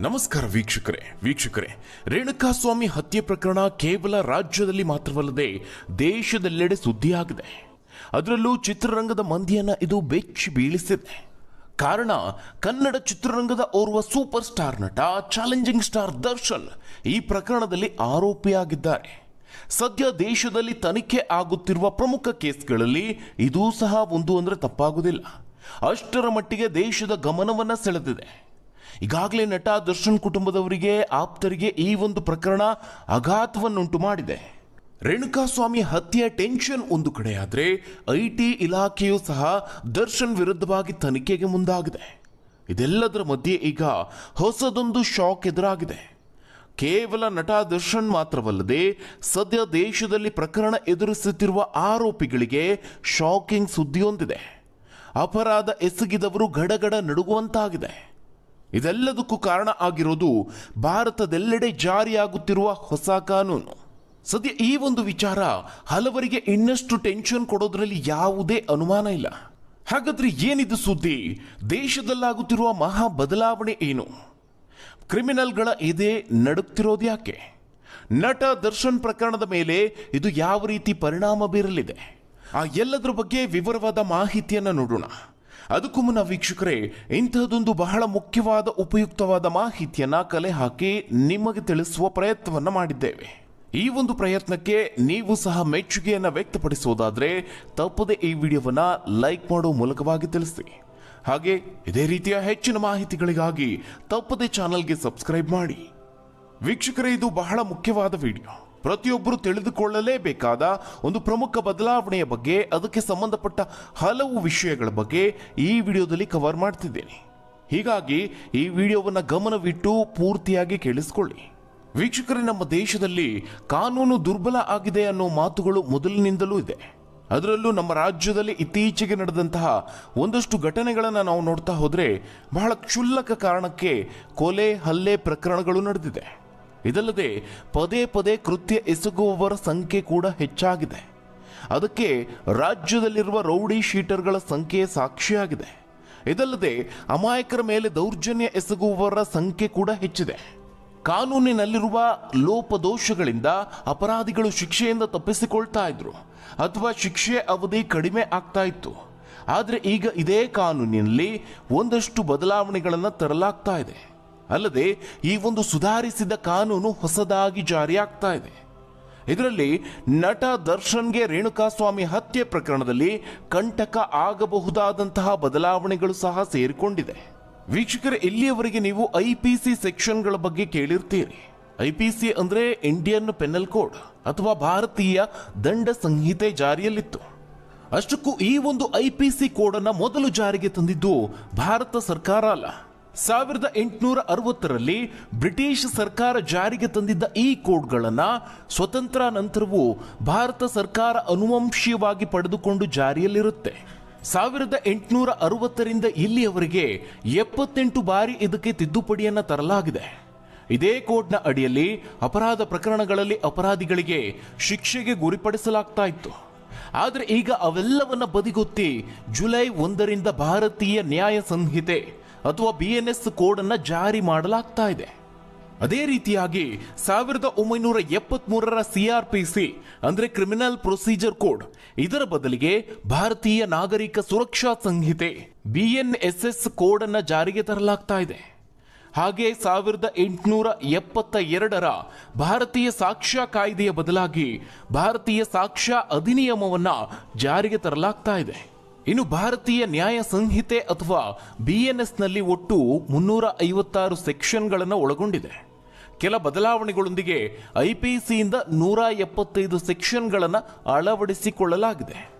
ನಮಸ್ಕಾರ ವೀಕ್ಷಕರೇ. ವೀಕ್ಷಕರೇ, ರೇಣುಕಾಸ್ವಾಮಿ ಹತ್ಯೆ ಪ್ರಕರಣ ಕೇವಲ ರಾಜ್ಯದಲ್ಲಿ ಮಾತ್ರವಲ್ಲದೆ ದೇಶದೆಲ್ಲೆಡೆ ಸುದ್ದಿಯಾಗಿದೆ. ಅದರಲ್ಲೂ ಚಿತ್ರರಂಗದ ಮಂದಿಯನ್ನ ಇದು ಬೆಚ್ಚಿ ಬೀಳಿಸಿದೆ. ಕಾರಣ, ಕನ್ನಡ ಚಿತ್ರರಂಗದ ಓರ್ವ ಸೂಪರ್ ಸ್ಟಾರ್ ನಟ, ಚಾಲೆಂಜಿಂಗ್ ಸ್ಟಾರ್ ದರ್ಶನ್ ಈ ಪ್ರಕರಣದಲ್ಲಿ ಆರೋಪಿಯಾಗಿದ್ದಾರೆ. ಸದ್ಯ ದೇಶದಲ್ಲಿ ತನಿಖೆ ಆಗುತ್ತಿರುವ ಪ್ರಮುಖ ಕೇಸ್ಗಳಲ್ಲಿ ಇದೂ ಸಹ ಒಂದು ಅಂದ್ರೆ ತಪ್ಪಾಗುವುದಿಲ್ಲ ಅಷ್ಟರ ಮಟ್ಟಿಗೆ ದೇಶದ ಗಮನವನ್ನ ಸೆಳೆದಿದೆ. ಈಗಾಗಲೇ ನಟ ದರ್ಶನ್ ಕುಟುಂಬದವರಿಗೆ, ಆಪ್ತರಿಗೆ ಈ ಒಂದು ಪ್ರಕರಣ ಅಘಾತವನ್ನುಂಟು ಮಾಡಿದೆ. ರೇಣುಕಾಸ್ವಾಮಿ ಹತ್ಯೆಯ ಟೆನ್ಷನ್ ಒಂದು ಕಡೆಯಾದರೆ ಐ ಟಿ ಇಲಾಖೆಯು ಸಹ ದರ್ಶನ್ ವಿರುದ್ಧವಾಗಿ ತನಿಖೆಗೆ ಮುಂದಾಗಿದೆ. ಇದೆಲ್ಲದರ ಮಧ್ಯೆ ಈಗ ಹೊಸದೊಂದು ಶಾಕ್ ಎದುರಾಗಿದೆ. ಕೇವಲ ನಟ ದರ್ಶನ್ ಮಾತ್ರವಲ್ಲದೆ ಸದ್ಯ ದೇಶದಲ್ಲಿ ಪ್ರಕರಣ ಎದುರಿಸುತ್ತಿರುವ ಆರೋಪಿಗಳಿಗೆ ಶಾಕಿಂಗ್ ಸುದ್ದಿಯೊಂದಿದೆ. ಅಪರಾಧ ಎಸಗಿದವರು ಗಡಗಡ ನಡುಗುವಂತಾಗಿದೆ. ಇದೆಲ್ಲದಕ್ಕೂ ಕಾರಣ ಆಗಿರೋದು ಭಾರತದೆಲ್ಲೆಡೆ ಜಾರಿಯಾಗುತ್ತಿರುವ ಹೊಸ ಕಾನೂನು. ಸದ್ಯ ಈ ಒಂದು ವಿಚಾರ ಹಲವರಿಗೆ ಇನ್ನಷ್ಟು ಟೆನ್ಷನ್ ಕೊಡೋದ್ರಲ್ಲಿ ಯಾವುದೇ ಅನುಮಾನ ಇಲ್ಲ. ಹಾಗಾದ್ರೆ ಏನಿದು ಸುದ್ದಿ? ದೇಶದಲ್ಲಾಗುತ್ತಿರುವ ಮಹಾ ಬದಲಾವಣೆ ಏನು? ಕ್ರಿಮಿನಲ್ಗಳ ಎದೆ ನಡುಕ್ತಿರೋದು ಯಾಕೆ? ನಟ ದರ್ಶನ್ ಪ್ರಕರಣದ ಮೇಲೆ ಇದು ಯಾವ ರೀತಿ ಪರಿಣಾಮ ಬೀರಲಿದೆ? ಆ ಎಲ್ಲದರ ಬಗ್ಗೆ ವಿವರವಾದ ಮಾಹಿತಿಯನ್ನು ನೋಡೋಣ. ಅದಕ್ಕೂ ಮುನ್ನ ವೀಕ್ಷಕರೇ, ಇಂತಹದೊಂದು ಬಹಳ ಮುಖ್ಯವಾದ, ಉಪಯುಕ್ತವಾದ ಮಾಹಿತಿಯನ್ನು ಕಲೆ ಹಾಕಿ ನಿಮಗೆ ತಿಳಿಸುವ ಪ್ರಯತ್ನವನ್ನು ಮಾಡಿದ್ದೇವೆ. ಈ ಒಂದು ಪ್ರಯತ್ನಕ್ಕೆ ನೀವು ಸಹ ಮೆಚ್ಚುಗೆಯನ್ನು ವ್ಯಕ್ತಪಡಿಸೋದಾದರೆ ತಪ್ಪದೆ ಈ ವಿಡಿಯೋವನ್ನ ಲೈಕ್ ಮಾಡೋ ಮೂಲಕವಾಗಿ ತಿಳಿಸಿ. ಹಾಗೆ, ಇದೇ ರೀತಿಯ ಹೆಚ್ಚಿನ ಮಾಹಿತಿಗಳಿಗಾಗಿ ತಪ್ಪದೆ ಚಾನಲ್ಗೆ ಸಬ್ಸ್ಕ್ರೈಬ್ ಮಾಡಿ. ವೀಕ್ಷಕರೇ, ಇದು ಬಹಳ ಮುಖ್ಯವಾದ ವಿಡಿಯೋ. ಪ್ರತಿಯೊಬ್ಬರು ತಿಳಿದುಕೊಳ್ಳಲೇಬೇಕಾದ ಒಂದು ಪ್ರಮುಖ ಬದಲಾವಣೆಯ ಬಗ್ಗೆ, ಅದಕ್ಕೆ ಸಂಬಂಧಪಟ್ಟ ಹಲವು ವಿಷಯಗಳ ಬಗ್ಗೆ ಈ ವಿಡಿಯೋದಲ್ಲಿ ಕವರ್ ಮಾಡ್ತಿದ್ದೇನೆ. ಹೀಗಾಗಿ ಈ ವಿಡಿಯೋವನ್ನು ಗಮನವಿಟ್ಟು ಪೂರ್ತಿಯಾಗಿ ಕೇಳಿಸ್ಕೊಳ್ಳಿ. ವೀಕ್ಷಕರೇ, ನಮ್ಮ ದೇಶದಲ್ಲಿ ಕಾನೂನು ದುರ್ಬಲ ಆಗಿದೆ ಅನ್ನೋ ಮಾತುಗಳು ಮೊದಲಿನಿಂದಲೂ ಇದೆ. ಅದರಲ್ಲೂ ನಮ್ಮ ರಾಜ್ಯದಲ್ಲಿ ಇತ್ತೀಚೆಗೆ ನಡೆದಂತಹ ಒಂದಷ್ಟು ಘಟನೆಗಳನ್ನು ನಾವು ನೋಡ್ತಾ ಹೋದರೆ ಬಹಳ ಕ್ಷುಲ್ಲಕ ಕಾರಣಕ್ಕೆ ಕೊಲೆ, ಹಲ್ಲೆ ಪ್ರಕರಣಗಳು ನಡೆದಿದೆ. ಇದಲ್ಲದೆ ಪದೇ ಪದೇ ಕೃತ್ಯ ಎಸಗುವವರ ಸಂಖ್ಯೆ ಕೂಡ ಹೆಚ್ಚಾಗಿದೆ. ಅದಕ್ಕೆ ರಾಜ್ಯದಲ್ಲಿರುವ ರೌಡಿ ಶೀಟರ್ಗಳ ಸಂಖ್ಯೆ ಸಾಕ್ಷಿಯಾಗಿದೆ. ಇದಲ್ಲದೆ ಅಮಾಯಕರ ಮೇಲೆ ದೌರ್ಜನ್ಯ ಎಸಗುವವರ ಸಂಖ್ಯೆ ಕೂಡ ಹೆಚ್ಚಿದೆ. ಕಾನೂನಿನಲ್ಲಿರುವ ಲೋಪದೋಷಗಳಿಂದ ಅಪರಾಧಿಗಳು ಶಿಕ್ಷೆಯಿಂದ ತಪ್ಪಿಸಿಕೊಳ್ತಾ ಇದ್ರು. ಅಥವಾ ಶಿಕ್ಷೆ ಅವಧಿ ಕಡಿಮೆ ಆಗ್ತಾ ಇತ್ತು. ಆದರೆ ಈಗ ಇದೇ ಕಾನೂನಿನಲ್ಲಿ ಒಂದಷ್ಟು ಬದಲಾವಣೆಗಳನ್ನು ತರಲಾಗ್ತಾ ಇದೆ. ಅಲ್ಲದೆ ಈ ಒಂದು ಸುಧಾರಿಸಿದ ಕಾನೂನು ಹೊಸದಾಗಿ ಜಾರಿಯಾಗ್ತಾ ಇದೆ. ಇದರಲ್ಲಿ ನಟ ದರ್ಶನ್ಗೆ ರೇಣುಕಾಸ್ವಾಮಿ ಹತ್ಯೆ ಪ್ರಕರಣದಲ್ಲಿ ಕಂಟಕ ಆಗಬಹುದಾದಂತಹ ಬದಲಾವಣೆಗಳು ಸಹ ಸೇರಿಕೊಂಡಿದೆ. ವೀಕ್ಷಕರ, ಇಲ್ಲಿಯವರೆಗೆ ನೀವು ಐ ಪಿ ಸಿ ಸೆಕ್ಷನ್ಗಳ ಬಗ್ಗೆ ಕೇಳಿರ್ತೀರಿ. ಐ ಪಿ ಸಿ ಅಂದ್ರೆ ಇಂಡಿಯನ್ ಪೆನಲ್ ಕೋಡ್ ಅಥವಾ ಭಾರತೀಯ ದಂಡ ಸಂಹಿತೆ ಜಾರಿಯಲ್ಲಿತ್ತು. ಅಷ್ಟಕ್ಕೂ ಈ ಒಂದು ಐ ಪಿ ಸಿ ಕೋಡ್ ಅನ್ನ ಮೊದಲು ಜಾರಿಗೆ ತಂದಿದ್ದು ಭಾರತ ಸರ್ಕಾರ ಅಲ್ಲ. ಸಾವಿರದ ಎಂಟುನೂರ ಅರವತ್ತರಲ್ಲಿ ಬ್ರಿಟಿಷ್ ಸರ್ಕಾರ ಜಾರಿಗೆ ತಂದಿದ್ದ ಈ ಕೋಡ್ಗಳನ್ನು ಸ್ವತಂತ್ರ ನಂತರವೂ ಭಾರತ ಸರ್ಕಾರ ಅನುವಂಶೀಯವಾಗಿ ಪಡೆದುಕೊಂಡು ಜಾರಿಯಲ್ಲಿರುತ್ತೆ. ಸಾವಿರದ ಎಂಟುನೂರ ಅರವತ್ತರಿಂದ ಇಲ್ಲಿಯವರೆಗೆ ಎಪ್ಪತ್ತೆಂಟು ಬಾರಿ ಇದಕ್ಕೆ ತಿದ್ದುಪಡಿಯನ್ನು ತರಲಾಗಿದೆ. ಇದೇ ಕೋಡ್ನ ಅಡಿಯಲ್ಲಿ ಅಪರಾಧ ಪ್ರಕರಣಗಳಲ್ಲಿ ಅಪರಾಧಿಗಳಿಗೆ ಶಿಕ್ಷೆಗೆ ಗುರಿಪಡಿಸಲಾಗ್ತಾ ಇತ್ತು. ಆದರೆ ಈಗ ಅವೆಲ್ಲವನ್ನ ಬದಿಗೊತ್ತಿ ಜುಲೈ ಒಂದರಿಂದ ಭಾರತೀಯ ನ್ಯಾಯ ಸಂಹಿತೆ ಅಥವಾ ಬಿ ಎನ್ ಎಸ್ ಕೋಡ್ ಅನ್ನ ಜಾರಿ ಮಾಡಲಾಗ್ತಾ ಇದೆ. ಅದೇ ರೀತಿಯಾಗಿ ಸಾವಿರದ ಒಂಬೈನೂರ ಎಪ್ಪತ್ಮೂರರ ಸಿಆರ್ಪಿಸಿ ಅಂದ್ರೆ ಕ್ರಿಮಿನಲ್ ಪ್ರೊಸೀಜರ್ ಕೋಡ್ ಇದರ ಬದಲಿಗೆ ಭಾರತೀಯ ನಾಗರಿಕ ಸುರಕ್ಷಾ ಸಂಹಿತೆ ಬಿ ಎನ್ ಎಸ್ ಕೋಡ್ ಅನ್ನ ಜಾರಿಗೆ ತರಲಾಗ್ತಾ ಇದೆ. ಹಾಗೆ ಸಾವಿರದ ಎಂಟುನೂರ ಎಪ್ಪತ್ತ ಎರಡರ ಭಾರತೀಯ ಸಾಕ್ಷ್ಯ ಕಾಯ್ದೆಯ ಬದಲಾಗಿ ಭಾರತೀಯ ಸಾಕ್ಷ್ಯ ಅಧಿನಿಯಮವನ್ನು ಜಾರಿಗೆ ತರಲಾಗ್ತಾ ಇದೆ. ಇನ್ನು ಭಾರತೀಯ ನ್ಯಾಯ ಸಂಹಿತೆ ಅಥವಾ ಬಿಎನ್ಎಸ್ನಲ್ಲಿ ಒಟ್ಟು ಮುನ್ನೂರ ಐವತ್ತಾರು ಸೆಕ್ಷನ್ಗಳನ್ನು ಒಳಗೊಂಡಿದೆ. ಕೆಲ ಬದಲಾವಣೆಗಳೊಂದಿಗೆ ಐಪಿಸಿಯಿಂದ ನೂರ ಎಪ್ಪತ್ತೈದು ಸೆಕ್ಷನ್ಗಳನ್ನು ಅಳವಡಿಸಿಕೊಳ್ಳಲಾಗಿದೆ.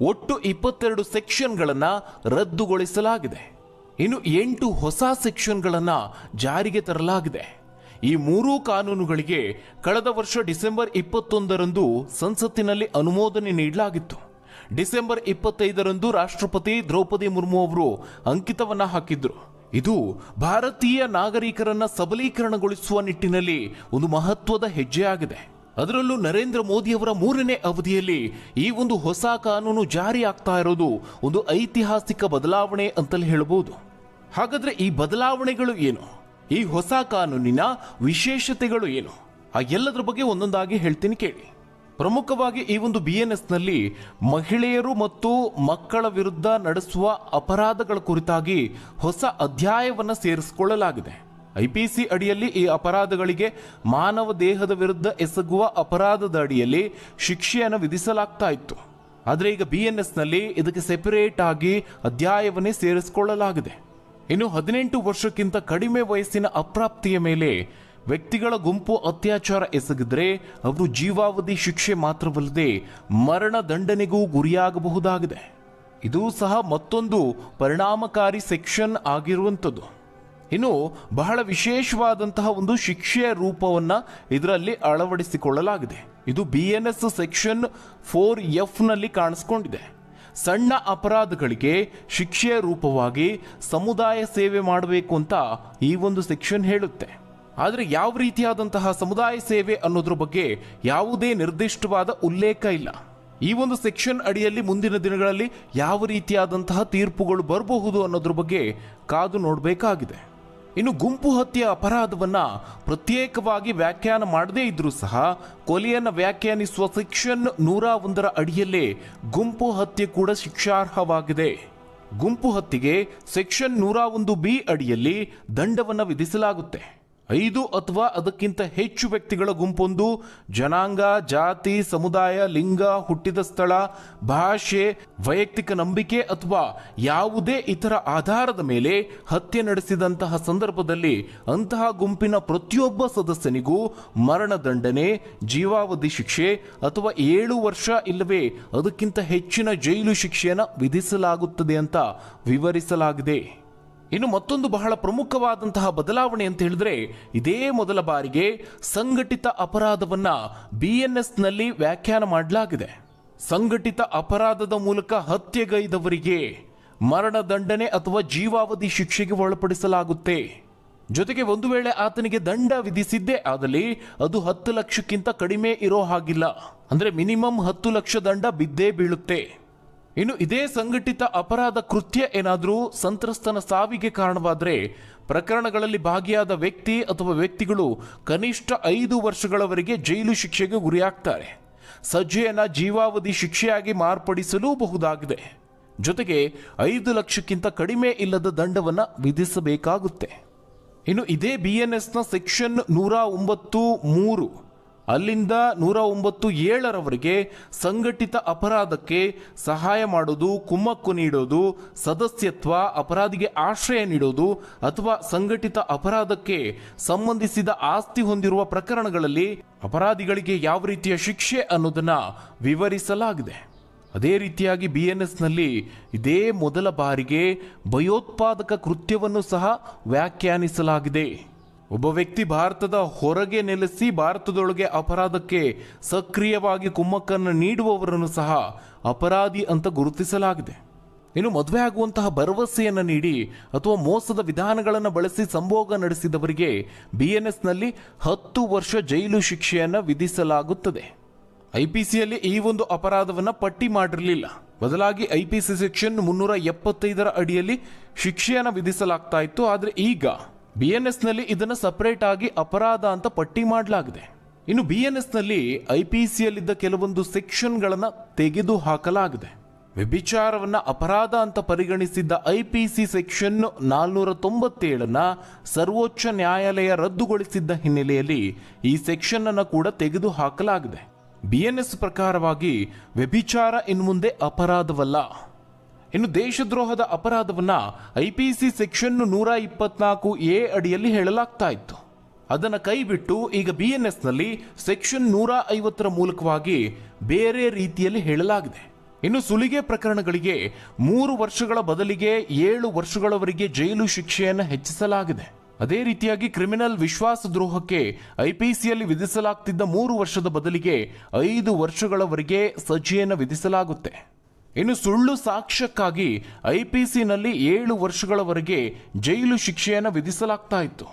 ಒಟ್ಟು ಇಪ್ಪತ್ತೆರಡು ಸೆಕ್ಷನ್ಗಳನ್ನು ರದ್ದುಗೊಳಿಸಲಾಗಿದೆ. ಇನ್ನು ಎಂಟು ಹೊಸ ಸೆಕ್ಷನ್ಗಳನ್ನು ಜಾರಿಗೆ ತರಲಾಗಿದೆ. ಈ ಮೂರೂ ಕಾನೂನುಗಳಿಗೆ ಕಳೆದ ವರ್ಷ ಡಿಸೆಂಬರ್ ಇಪ್ಪತ್ತೊಂದರಂದು ಸಂಸತ್ತಿನಲ್ಲಿ ಅನುಮೋದನೆ ನೀಡಲಾಗಿತ್ತು. ಡಿಸೆಂಬರ್ ಇಪ್ಪತ್ತೈದರಂದು ರಾಷ್ಟ್ರಪತಿ ದ್ರೌಪದಿ ಮುರ್ಮು ಅವರು ಅಂಕಿತವನ್ನ ಹಾಕಿದ್ರು. ಇದು ಭಾರತೀಯ ನಾಗರಿಕರನ್ನ ಸಬಲೀಕರಣಗೊಳಿಸುವ ನಿಟ್ಟಿನಲ್ಲಿ ಒಂದು ಮಹತ್ವದ ಹೆಜ್ಜೆಯಾಗಿದೆ. ಅದರಲ್ಲೂ ನರೇಂದ್ರ ಮೋದಿಯವರ ಮೂರನೇ ಅವಧಿಯಲ್ಲಿ ಈ ಒಂದು ಹೊಸ ಕಾನೂನು ಜಾರಿ ಆಗ್ತಾ ಇರೋದು ಒಂದು ಐತಿಹಾಸಿಕ ಬದಲಾವಣೆ ಅಂತಲೇ ಹೇಳಬಹುದು ಹಾಗಾದ್ರೆ ಈ ಬದಲಾವಣೆಗಳು ಏನು? ಈ ಹೊಸ ಕಾನೂನಿನ ವಿಶೇಷತೆಗಳು ಏನು? ಆ ಎಲ್ಲದರ ಬಗ್ಗೆ ಒಂದೊಂದಾಗಿ ಹೇಳ್ತೀನಿ ಕೇಳಿ. ಪ್ರಮುಖವಾಗಿ ಈ ಒಂದು ಬಿ ಎನ್ ಎಸ್ನಲ್ಲಿ ಮಹಿಳೆಯರು ಮತ್ತು ಮಕ್ಕಳ ವಿರುದ್ಧ ನಡೆಸುವ ಅಪರಾಧಗಳ ಕುರಿತಾಗಿ ಹೊಸ ಅಧ್ಯಾಯವನ್ನು ಸೇರಿಸಿಕೊಳ್ಳಲಾಗಿದೆ. ಐಪಿಸಿ ಅಡಿಯಲ್ಲಿ ಈ ಅಪರಾಧಗಳಿಗೆ ಮಾನವ ದೇಹದ ವಿರುದ್ಧ ಎಸಗುವ ಅಪರಾಧದ ಅಡಿಯಲ್ಲಿ ಶಿಕ್ಷೆಯನ್ನು ವಿಧಿಸಲಾಗ್ತಾ ಇತ್ತು. ಆದರೆ ಈಗ ಬಿ ಎನ್ ಎಸ್ನಲ್ಲಿ ಇದಕ್ಕೆ ಸೆಪರೇಟ್ ಆಗಿ ಅಧ್ಯಾಯವನ್ನೇ ಸೇರಿಸಿಕೊಳ್ಳಲಾಗಿದೆ. ಇನ್ನು ಹದಿನೆಂಟು ವರ್ಷಕ್ಕಿಂತ ಕಡಿಮೆ ವಯಸ್ಸಿನ ಅಪ್ರಾಪ್ತಿಯ ಮೇಲೆ ವ್ಯಕ್ತಿಗಳ ಗುಂಪು ಅತ್ಯಾಚಾರ ಎಸಗಿದ್ರೆ ಅವರು ಜೀವಾವಧಿ ಶಿಕ್ಷೆ ಮಾತ್ರವಲ್ಲದೆ ಮರಣ ದಂಡನೆಗೂ ಗುರಿಯಾಗಬಹುದಾಗಿದೆ. ಇದು ಸಹ ಮತ್ತೊಂದು ಪರಿಣಾಮಕಾರಿ ಸೆಕ್ಷನ್ ಆಗಿರುವಂಥದ್ದು. ಇನ್ನು ಬಹಳ ವಿಶೇಷವಾದಂತಹ ಒಂದು ಶಿಕ್ಷೆಯ ರೂಪವನ್ನ ಇದರಲ್ಲಿ ಅಳವಡಿಸಿಕೊಳ್ಳಲಾಗಿದೆ. ಇದು B N S section four ಎಫ್ನಲ್ಲಿ ಕಾಣಿಸ್ಕೊಂಡಿದೆ. ಸಣ್ಣ ಅಪರಾಧಗಳಿಗೆ ಶಿಕ್ಷೆಯ ರೂಪವಾಗಿ ಸಮುದಾಯ ಸೇವೆ ಮಾಡಬೇಕು ಅಂತ ಈ ಒಂದು ಸೆಕ್ಷನ್ ಹೇಳುತ್ತೆ. ಆದರೆ ಯಾವ ರೀತಿಯಾದಂತಹ ಸಮುದಾಯ ಸೇವೆ ಅನ್ನೋದ್ರ ಬಗ್ಗೆ ಯಾವುದೇ ನಿರ್ದಿಷ್ಟವಾದ ಉಲ್ಲೇಖ ಇಲ್ಲ. ಈ ಒಂದು ಸೆಕ್ಷನ್ ಅಡಿಯಲ್ಲಿ ಮುಂದಿನ ದಿನಗಳಲ್ಲಿ ಯಾವ ರೀತಿಯಾದಂತಹ ತೀರ್ಪುಗಳು ಬರಬಹುದು ಅನ್ನೋದ್ರ ಬಗ್ಗೆ ಕಾದು ನೋಡಬೇಕಾಗಿದೆ. ಇನ್ನು ಗುಂಪು ಹತ್ಯೆ ಅಪರಾಧವನ್ನು ಪ್ರತ್ಯೇಕವಾಗಿ ವ್ಯಾಖ್ಯಾನ ಮಾಡದೇ ಇದ್ರೂ ಸಹ ಕೊಲೆಯನ್ನು ವ್ಯಾಖ್ಯಾನಿಸುವ ಸೆಕ್ಷನ್ ನೂರ ಒಂದರ ಅಡಿಯಲ್ಲೇ ಗುಂಪು ಹತ್ಯೆ ಕೂಡ ಶಿಕ್ಷಾರ್ಹವಾಗಿದೆ. ಗುಂಪು ಹತ್ಯೆಗೆ ಸೆಕ್ಷನ್ ನೂರ ಒಂದು ಬಿ ಅಡಿಯಲ್ಲಿ ದಂಡವನ್ನು ವಿಧಿಸಲಾಗುತ್ತೆ. ಐದು ಅಥವಾ ಅದಕ್ಕಿಂತ ಹೆಚ್ಚು ವ್ಯಕ್ತಿಗಳ ಗುಂಪೊಂದು ಜನಾಂಗ, ಜಾತಿ, ಸಮುದಾಯ, ಲಿಂಗ, ಹುಟ್ಟಿದ ಸ್ಥಳ, ಭಾಷೆ, ವೈಯಕ್ತಿಕ ನಂಬಿಕೆ ಅಥವಾ ಯಾವುದೇ ಇತರ ಆಧಾರದ ಮೇಲೆ ಹತ್ಯೆ ನಡೆಸಿದಂತಹ ಸಂದರ್ಭದಲ್ಲಿ ಅಂತಹ ಗುಂಪಿನ ಪ್ರತಿಯೊಬ್ಬ ಸದಸ್ಯನಿಗೂ ಮರಣದಂಡನೆ ಜೀವಾವಧಿ ಶಿಕ್ಷೆ ಅಥವಾ ಏಳು ವರ್ಷ ಇಲ್ಲವೇ ಅದಕ್ಕಿಂತ ಹೆಚ್ಚಿನ ಜೈಲು ಶಿಕ್ಷೆಯನ್ನು ವಿಧಿಸಲಾಗುತ್ತದೆ ಅಂತ ವಿವರಿಸಲಾಗಿದೆ. ಇನ್ನು ಮತ್ತೊಂದು ಬಹಳ ಪ್ರಮುಖವಾದಂತಹ ಬದಲಾವಣೆ ಅಂತ ಹೇಳಿದ್ರೆ ಇದೇ ಮೊದಲ ಬಾರಿಗೆ ಸಂಘಟಿತ ಅಪರಾಧವನ್ನ ಬಿಎನ್ಎಸ್ನಲ್ಲಿ ವ್ಯಾಖ್ಯಾನ ಮಾಡಲಾಗಿದೆ. ಸಂಘಟಿತ ಅಪರಾಧದ ಮೂಲಕ ಹತ್ಯೆಗೈದವರಿಗೆ ಮರಣದಂಡನೆ ಅಥವಾ ಜೀವಾವಧಿ ಶಿಕ್ಷೆಗೆ ಒಳಪಡಿಸಲಾಗುತ್ತೆ. ಜೊತೆಗೆ ಒಂದು ವೇಳೆ ಆತನಿಗೆ ದಂಡ ವಿಧಿಸಿದ್ದೇ ಆದಲ್ಲಿ ಅದು ಹತ್ತು ಲಕ್ಷಕ್ಕಿಂತ ಕಡಿಮೆ ಇರೋ ಹಾಗಿಲ್ಲ. ಅಂದ್ರೆ ಮಿನಿಮಮ್ ಹತ್ತು ಲಕ್ಷ ದಂಡ ಬಿದ್ದೇ ಬೀಳುತ್ತೆ. ಇನ್ನು ಇದೇ ಸಂಘಟಿತ ಅಪರಾಧ ಕೃತ್ಯ ಏನಾದರೂ ಸಂತ್ರಸ್ತನ ಸಾವಿಗೆ ಕಾರಣವಾದರೆ ಪ್ರಕರಣಗಳಲ್ಲಿ ಭಾಗಿಯಾದ ವ್ಯಕ್ತಿ ಅಥವಾ ವ್ಯಕ್ತಿಗಳು ಕನಿಷ್ಠ ಐದು ವರ್ಷಗಳವರೆಗೆ ಜೈಲು ಶಿಕ್ಷೆಗೆ ಗುರಿಯಾಗ್ತಾರೆ. ಸಜ್ಜೆಯನ್ನು ಜೀವಾವಧಿ ಶಿಕ್ಷೆಯಾಗಿ ಮಾರ್ಪಡಿಸಲೂ ಜೊತೆಗೆ ಐದು ಲಕ್ಷಕ್ಕಿಂತ ಕಡಿಮೆ ಇಲ್ಲದ ದಂಡವನ್ನು ವಿಧಿಸಬೇಕಾಗುತ್ತೆ. ಇನ್ನು ಇದೇ ಬಿ ಎನ್ ಎಸ್ನ ಸೆಕ್ಷನ್ ನೂರ ಒಂಬತ್ತು ಮೂರು ಅಲ್ಲಿಂದ ನೂರ ಒಂಬತ್ತು ಏಳರವರೆಗೆ ಸಂಘಟಿತ ಅಪರಾಧಕ್ಕೆ ಸಹಾಯ ಮಾಡೋದು, ಕುಮ್ಮಕ್ಕು ನೀಡೋದು, ಸದಸ್ಯತ್ವ, ಅಪರಾಧಿಗೆ ಆಶ್ರಯ ನೀಡೋದು ಅಥವಾ ಸಂಘಟಿತ ಅಪರಾಧಕ್ಕೆ ಸಂಬಂಧಿಸಿದ ಆಸ್ತಿ ಹೊಂದಿರುವ ಪ್ರಕರಣಗಳಲ್ಲಿ ಅಪರಾಧಿಗಳಿಗೆ ಯಾವ ರೀತಿಯ ಶಿಕ್ಷೆ ಅನ್ನೋದನ್ನ ವಿವರಿಸಲಾಗಿದೆ. ಅದೇ ರೀತಿಯಾಗಿ ಬಿ ಎನ್ ಎಸ್ನಲ್ಲಿ ಇದೇ ಮೊದಲ ಬಾರಿಗೆ ಭಯೋತ್ಪಾದಕ ಕೃತ್ಯವನ್ನು ಸಹ ವ್ಯಾಖ್ಯಾನಿಸಲಾಗಿದೆ. ಒಬ್ಬ ವ್ಯಕ್ತಿ ಭಾರತದ ಹೊರಗೆ ನೆಲೆಸಿ ಭಾರತದೊಳಗೆ ಅಪರಾಧಕ್ಕೆ ಸಕ್ರಿಯವಾಗಿ ಕುಮ್ಮಕ್ಕನ್ನು ನೀಡುವವರನ್ನು ಸಹ ಅಪರಾಧಿ ಅಂತ ಗುರುತಿಸಲಾಗಿದೆ. ಇನ್ನು ಮದುವೆ ಆಗುವಂತಹ ಭರವಸೆಯನ್ನು ನೀಡಿ ಅಥವಾ ಮೋಸದ ವಿಧಾನಗಳನ್ನು ಬಳಸಿ ಸಂಭೋಗ ನಡೆಸಿದವರಿಗೆ ಬಿ ಎನ್ ಎಸ್ನಲ್ಲಿ ಹತ್ತು ವರ್ಷ ಜೈಲು ಶಿಕ್ಷೆಯನ್ನು ವಿಧಿಸಲಾಗುತ್ತದೆ. ಐಪಿಸಿಯಲ್ಲಿ ಈ ಒಂದು ಅಪರಾಧವನ್ನು ಪಟ್ಟಿ ಮಾಡಿರಲಿಲ್ಲ. ಬದಲಾಗಿ ಐಪಿಸಿ ಸೆಕ್ಷನ್ ಮುನ್ನೂರ ಎಪ್ಪತ್ತೈದರ ಅಡಿಯಲ್ಲಿ ಶಿಕ್ಷೆಯನ್ನು ವಿಧಿಸಲಾಗ್ತಾ ಇತ್ತು. ಆದರೆ ಈಗ ಬಿಎನ್ಎಸ್ನಲ್ಲಿ ಇದನ್ನ ಸಪರೇಟ್ ಆಗಿ ಅಪರಾಧ ಅಂತ ಪಟ್ಟಿ ಮಾಡಲಾಗಿದೆ. ಇನ್ನು ಬಿ ಎನ್ ಎಸ್ನಲ್ಲಿ ಐ ನಲ್ಲಿ ಐಪಿಸಿಯಲ್ಲಿದ್ದ ಕೆಲವೊಂದು ಸೆಕ್ಷನ್ಗಳನ್ನು ತೆಗೆದು ಹಾಕಲಾಗಿದೆ ವ್ಯಭಿಚಾರವನ್ನ ಅಪರಾಧ ಅಂತ ಪರಿಗಣಿಸಿದ್ದ ಐ ಪಿ ಸಿ ಸೆಕ್ಷನ್ ನಾಲ್ನೂರ ತೊಂಬತ್ತೇಳನ್ನ ಸರ್ವೋಚ್ಚ ನ್ಯಾಯಾಲಯ ರದ್ದುಗೊಳಿಸಿದ್ದ ಹಿನ್ನೆಲೆಯಲ್ಲಿ ಈ ಸೆಕ್ಷನ್ ಅನ್ನು ಕೂಡ ತೆಗೆದು ಹಾಕಲಾಗಿದೆ ಬಿ ಎನ್ ಎಸ್ ಪ್ರಕಾರವಾಗಿ ವ್ಯಭಿಚಾರ ಇನ್ನು ಮುಂದೆ ಅಪರಾಧವಲ್ಲ. ಇನ್ನು ದೇಶದ್ರೋಹದ ಅಪರಾಧವನ್ನ ಐಪಿಸಿ ಸೆಕ್ಷನ್ ನೂರ ಇಪ್ಪತ್ನಾಲ್ಕು ಎ ಅಡಿಯಲ್ಲಿ ಹೇಳಲಾಗ್ತಾ ಇತ್ತು. ಅದನ್ನು ಕೈಬಿಟ್ಟು ಈಗ ಬಿ ಬಿಎನ್ಎಸ್ನಲ್ಲಿ ಸೆಕ್ಷನ್ ನೂರ ಐವತ್ತರ ಮೂಲಕವಾಗಿ ಬೇರೆ ರೀತಿಯಲ್ಲಿ ಹೇಳಲಾಗಿದೆ. ಇನ್ನು ಸುಲಿಗೆ ಪ್ರಕರಣಗಳಿಗೆ ಮೂರು ವರ್ಷಗಳ ಬದಲಿಗೆ ಏಳು ವರ್ಷಗಳವರೆಗೆ ಜೈಲು ಶಿಕ್ಷೆಯನ್ನು ಹೆಚ್ಚಿಸಲಾಗಿದೆ. ಅದೇ ರೀತಿಯಾಗಿ ಕ್ರಿಮಿನಲ್ ವಿಶ್ವಾಸದ್ರೋಹಕ್ಕೆ ಐಪಿಸಿಯಲ್ಲಿ ವಿಧಿಸಲಾಗ್ತಿದ್ದ ಮೂರು ವರ್ಷದ ಬದಲಿಗೆ ಐದು ವರ್ಷಗಳವರೆಗೆ ಸಜ್ಜೆಯನ್ನು ವಿಧಿಸಲಾಗುತ್ತೆ. ಇನ್ನು ಸುಳ್ಳು ಸಾಕ್ಷ್ಯಕ್ಕಾಗಿ ಐಪಿಸಿನಲ್ಲಿ ಏಳು ವರ್ಷಗಳವರೆಗೆ ಜೈಲು ಶಿಕ್ಷೆಯನ್ನು ವಿಧಿಸಲಾಗ್ತಾ ಇತ್ತು.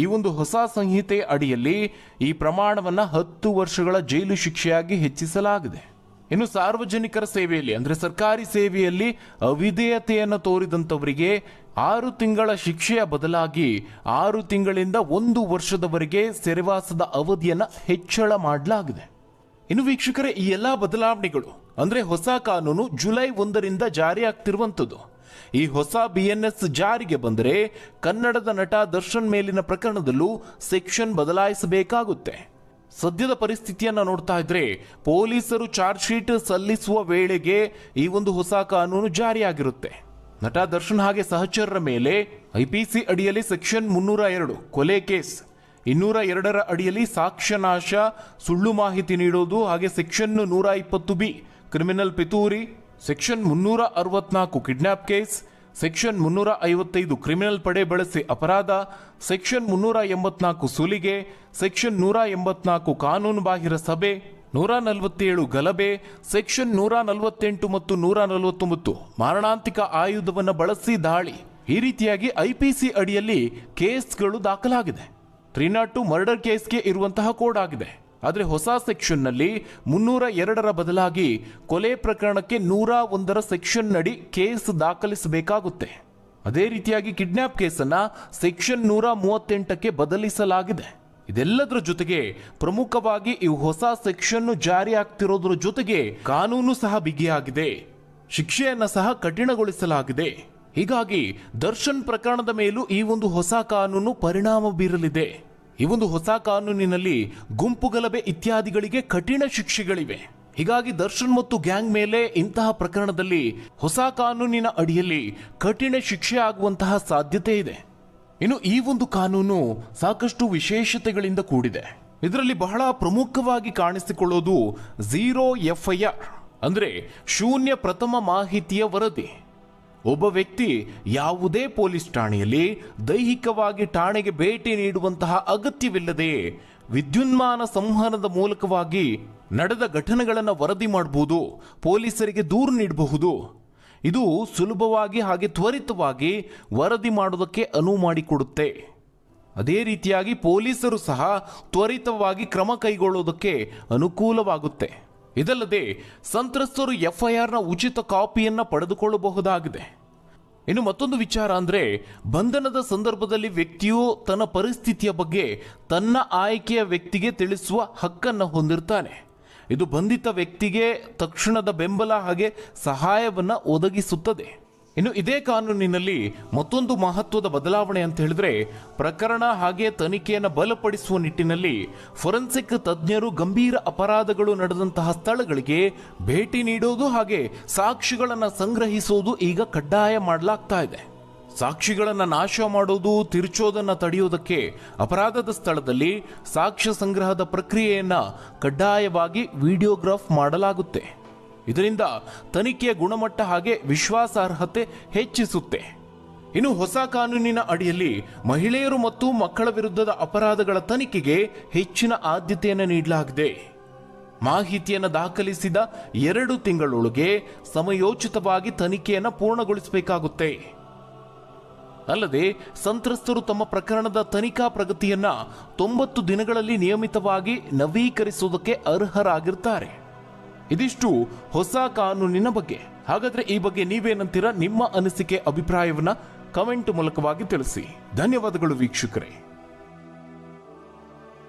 ಈ ಒಂದು ಹೊಸ ಸಂಹಿತೆ ಅಡಿಯಲ್ಲಿ ಈ ಪ್ರಮಾಣವನ್ನು ಹತ್ತು ವರ್ಷಗಳ ಜೈಲು ಶಿಕ್ಷೆಯಾಗಿ ಹೆಚ್ಚಿಸಲಾಗಿದೆ. ಇನ್ನು ಸಾರ್ವಜನಿಕರ ಸೇವೆಯಲ್ಲಿ, ಅಂದರೆ ಸರ್ಕಾರಿ ಸೇವೆಯಲ್ಲಿ ಅವಿಧೇಯತೆಯನ್ನು ತೋರಿದಂಥವರಿಗೆ ಆರು ತಿಂಗಳ ಶಿಕ್ಷೆಯ ಬದಲಾಗಿ ಆರು ತಿಂಗಳಿಂದ ಒಂದು ವರ್ಷದವರೆಗೆ ಸೆರೆವಾಸದ ಅವಧಿಯನ್ನು ಹೆಚ್ಚಳ ಮಾಡಲಾಗಿದೆ. ಇನ್ನು ವೀಕ್ಷಕರೇ, ಈ ಎಲ್ಲ ಬದಲಾವಣೆಗಳು ಅಂದ್ರೆ ಹೊಸ ಕಾನೂನು ಜುಲೈ ಒಂದರಿಂದ ಜಾರಿಯಾಗ್ತಿರುವಂಥದ್ದು. ಈ ಹೊಸ ಬಿ ಎನ್ ಎಸ್ ಜಾರಿಗೆ ಬಂದರೆ ಕನ್ನಡದ ನಟ ದರ್ಶನ್ ಮೇಲಿನ ಪ್ರಕರಣದಲ್ಲೂ ಸೆಕ್ಷನ್ ಬದಲಾಯಿಸಬೇಕಾಗುತ್ತೆ. ಸದ್ಯದ ಪರಿಸ್ಥಿತಿಯನ್ನು ನೋಡ್ತಾ ಇದ್ರೆ ಪೊಲೀಸರು ಚಾರ್ಜ್ ಶೀಟ್ ಸಲ್ಲಿಸುವ ವೇಳೆಗೆ ಈ ಒಂದು ಹೊಸ ಕಾನೂನು ಜಾರಿಯಾಗಿರುತ್ತೆ. ನಟ ದರ್ಶನ್ ಹಾಗೆ ಸಹಚರರ ಮೇಲೆ ಐಪಿಸಿ ಅಡಿಯಲ್ಲಿ ಸೆಕ್ಷನ್ ಮುನ್ನೂರ ಎರಡು ಕೊಲೆ ಕೇಸ್. ಇನ್ನೂರ ಎರಡರ ಅಡಿಯಲ್ಲಿ ಸಾಕ್ಷ್ಯನಾಶ, ಸುಳ್ಳು ಮಾಹಿತಿ ನೀಡೋದು ಹಾಗೆ ಸೆಕ್ಷನ್ ನೂರ ಇಪ್ಪತ್ತು ಬಿ. ಕ್ರಿಮಿನಲ್ ಪಿತೂರಿ, ಸೆಕ್ಷನ್ ಮುನ್ನೂರ ಅರವತ್ನಾಲ್ಕು ಕಿಡ್ನಾಪ್ ಕೇಸ್, ಸೆಕ್ಷನ್ ಮುನ್ನೂರ ಐವತ್ತೈದು ಕ್ರಿಮಿನಲ್ ಪಡೆ ಬಳಸಿ ಅಪರಾಧ, ಸೆಕ್ಷನ್ ಮುನ್ನೂರ ಎಂಬತ್ನಾಲ್ಕು ಸುಲಿಗೆ, ಸೆಕ್ಷನ್ ನೂರ ಎಂಬತ್ನಾಲ್ಕು ಕಾನೂನು ಬಾಹಿರ ಸಭೆ, ನೂರ ನಲವತ್ತೇಳು ಗಲಭೆ, ಸೆಕ್ಷನ್ ನೂರ ನಲವತ್ತೆಂಟು ಮತ್ತು ನೂರ ನಲವತ್ತೊಂಬತ್ತು ಮಾರಣಾಂತಿಕ ಆಯುಧವನ್ನು ಬಳಸಿ ದಾಳಿ. ಈ ರೀತಿಯಾಗಿ ಐಪಿಸಿ ಅಡಿಯಲ್ಲಿ ಕೇಸ್ಗಳು ದಾಖಲಾಗಿದೆ. ತ್ರೀ ನಾಟ್ ಟು ಮರ್ಡರ್ ಕೇಸ್ಗೆ ಇರುವಂತಹ ಕೋಡ್ ಆಗಿದೆ. ಆದರೆ ಹೊಸ ಸೆಕ್ಷನ್ನಲ್ಲಿ ಮುನ್ನೂರ ಎರಡರ ಬದಲಾಗಿ ಕೊಲೆ ಪ್ರಕರಣಕ್ಕೆ ನೂರ ಒಂದರ ಸೆಕ್ಷನ್ ನಡಿ ಕೇಸ್ ದಾಖಲಿಸಬೇಕಾಗುತ್ತೆ. ಅದೇ ರೀತಿಯಾಗಿ ಕಿಡ್ನಾಪ್ ಕೇಸನ್ನ ಸೆಕ್ಷನ್ ನೂರ ಮೂವತ್ತೆಂಟಕ್ಕೆ ಬದಲಿಸಲಾಗಿದೆ. ಇದೆಲ್ಲದರ ಜೊತೆಗೆ ಪ್ರಮುಖವಾಗಿ ಈ ಹೊಸ ಸೆಕ್ಷನ್ ಜಾರಿ ಆಗ್ತಿರೋದ್ರ ಜೊತೆಗೆ ಕಾನೂನು ಸಹ ಬಿಗಿಯಾಗಿದೆ. ಶಿಕ್ಷೆಯನ್ನ ಸಹ ಕಠಿಣಗೊಳಿಸಲಾಗಿದೆ. ಹೀಗಾಗಿ ದರ್ಶನ್ ಪ್ರಕರಣದ ಮೇಲೂ ಈ ಒಂದು ಹೊಸ ಕಾನೂನು ಪರಿಣಾಮ ಬೀರಲಿದೆ. ಈ ಒಂದು ಹೊಸ ಕಾನೂನಿನಲ್ಲಿ ಗುಂಪು ಗಲಭೆ ಇತ್ಯಾದಿಗಳಿಗೆ ಕಠಿಣ ಶಿಕ್ಷೆಗಳಿವೆ. ಹೀಗಾಗಿ ದರ್ಶನ್ ಮತ್ತು ಗ್ಯಾಂಗ್ ಮೇಲೆ ಇಂತಹ ಪ್ರಕರಣದಲ್ಲಿ ಹೊಸ ಕಾನೂನಿನ ಅಡಿಯಲ್ಲಿ ಕಠಿಣ ಶಿಕ್ಷೆ ಆಗುವಂತಹ ಸಾಧ್ಯತೆ ಇದೆ. ಇನ್ನು ಈ ಒಂದು ಕಾನೂನು ಸಾಕಷ್ಟು ವಿಶೇಷತೆಗಳಿಂದ ಕೂಡಿದೆ. ಇದರಲ್ಲಿ ಬಹಳ ಪ್ರಮುಖವಾಗಿ ಕಾಣಿಸಿಕೊಳ್ಳೋದು ಝೀರೋ ಎಫ್ಐಆರ್ ಅಂದ್ರೆ ಶೂನ್ಯ ಪ್ರಥಮ ಮಾಹಿತಿಯ ವರದಿ. ಒಬ್ಬ ವ್ಯಕ್ತಿ ಯಾವುದೇ ಪೊಲೀಸ್ ಠಾಣೆಯಲ್ಲಿ ದೈಹಿಕವಾಗಿ ಠಾಣೆಗೆ ಭೇಟಿ ನೀಡುವಂತಹ ಅಗತ್ಯವಿಲ್ಲದೆ ವಿದ್ಯುನ್ಮಾನ ಸಂವಹನದ ಮೂಲಕವಾಗಿ ನಡೆದ ಘಟನೆಗಳನ್ನು ವರದಿ ಮಾಡಬಹುದು ಪೊಲೀಸರಿಗೆ ದೂರು ನೀಡಬಹುದು. ಇದು ಸುಲಭವಾಗಿ ಹಾಗೆ ತ್ವರಿತವಾಗಿ ವರದಿ ಮಾಡೋದಕ್ಕೆ ಅನುವು ಮಾಡಿಕೊಡುತ್ತೆ. ಅದೇ ರೀತಿಯಾಗಿ ಪೊಲೀಸರು ಸಹ ತ್ವರಿತವಾಗಿ ಕ್ರಮ ಕೈಗೊಳ್ಳುವುದಕ್ಕೆ ಅನುಕೂಲವಾಗುತ್ತೆ. ಇದಲ್ಲದೆ ಸಂತ್ರಸ್ತರು ಎಫ್ಐಆರ್ನ ಉಚಿತ ಕಾಪಿಯನ್ನು ಪಡೆದುಕೊಳ್ಳಬಹುದಾಗಿದೆ. ಇನ್ನು ಮತ್ತೊಂದು ವಿಚಾರ ಅಂದರೆ ಬಂಧನದ ಸಂದರ್ಭದಲ್ಲಿ ವ್ಯಕ್ತಿಯು ತನ್ನ ಪರಿಸ್ಥಿತಿಯ ಬಗ್ಗೆ ತನ್ನ ಆಯ್ಕೆಯ ವ್ಯಕ್ತಿಗೆ ತಿಳಿಸುವ ಹಕ್ಕನ್ನು ಹೊಂದಿರ್ತಾನೆ. ಇದು ಬಂಧಿತ ವ್ಯಕ್ತಿಗೆ ತಕ್ಷಣದ ಬೆಂಬಲ ಹಾಗೆ ಸಹಾಯವನ್ನು ಒದಗಿಸುತ್ತದೆ. ಇನ್ನು ಇದೇ ಕಾನೂನಿನಲ್ಲಿ ಮತ್ತೊಂದು ಮಹತ್ವದ ಬದಲಾವಣೆ ಅಂತ ಹೇಳಿದ್ರೆ ಪ್ರಕರಣ ಹಾಗೆ ತನಿಖೆಯನ್ನು ಬಲಪಡಿಸುವ ನಿಟ್ಟಿನಲ್ಲಿ ಫೊರೆನ್ಸಿಕ್ ತಜ್ಞರು ಗಂಭೀರ ಅಪರಾಧಗಳು ನಡೆದಂತಹ ಸ್ಥಳಗಳಿಗೆ ಭೇಟಿ ನೀಡೋದು ಹಾಗೆ ಸಾಕ್ಷಿಗಳನ್ನು ಸಂಗ್ರಹಿಸೋದು ಈಗ ಕಡ್ಡಾಯ ಮಾಡಲಾಗ್ತಾ ಇದೆ. ಸಾಕ್ಷಿಗಳನ್ನು ನಾಶ ಮಾಡೋದು, ತಿರುಚೋದನ್ನು ತಡೆಯೋದಕ್ಕೆ ಅಪರಾಧದ ಸ್ಥಳದಲ್ಲಿ ಸಾಕ್ಷ್ಯ ಸಂಗ್ರಹದ ಪ್ರಕ್ರಿಯೆಯನ್ನು ಕಡ್ಡಾಯವಾಗಿ ವಿಡಿಯೋಗ್ರಾಫ್ ಮಾಡಲಾಗುತ್ತೆ. ಇದರಿಂದ ತನಿಖೆಯ ಗುಣಮಟ್ಟ ಹಾಗೆ ವಿಶ್ವಾಸಾರ್ಹತೆ ಹೆಚ್ಚಿಸುತ್ತೆ. ಇನ್ನು ಹೊಸ ಕಾನೂನಿನ ಅಡಿಯಲ್ಲಿ ಮಹಿಳೆಯರು ಮತ್ತು ಮಕ್ಕಳ ವಿರುದ್ಧದ ಅಪರಾಧಗಳ ತನಿಖೆಗೆ ಹೆಚ್ಚಿನ ಆದ್ಯತೆಯನ್ನು ನೀಡಲಾಗಿದೆ. ಮಾಹಿತಿಯನ್ನು ದಾಖಲಿಸಿದ ಎರಡು ತಿಂಗಳೊಳಗೆ ಸಮಯೋಚಿತವಾಗಿ ತನಿಖೆಯನ್ನು ಪೂರ್ಣಗೊಳಿಸಬೇಕಾಗುತ್ತೆ. ಅಲ್ಲದೆ ಸಂತ್ರಸ್ತರು ತಮ್ಮ ಪ್ರಕರಣದ ತನಿಖಾ ಪ್ರಗತಿಯನ್ನು ತೊಂಬತ್ತು ದಿನಗಳಲ್ಲಿ ನಿಯಮಿತವಾಗಿ ನವೀಕರಿಸುವುದಕ್ಕೆ ಅರ್ಹರಾಗಿರ್ತಾರೆ. ಇದಿಷ್ಟು ಹೊಸ ಕಾನೂನಿನ ಬಗ್ಗೆ. ಹಾಗಾದ್ರೆ ಈ ಬಗ್ಗೆ ನೀವೇನಂತೀರಾ ನಿಮ್ಮ ಅನಿಸಿಕೆ, ಅಭಿಪ್ರಾಯವನ್ನ ಕಮೆಂಟ್ ಮೂಲಕವಾಗಿ ತಿಳಿಸಿ. ಧನ್ಯವಾದಗಳು ವೀಕ್ಷಕರೇ.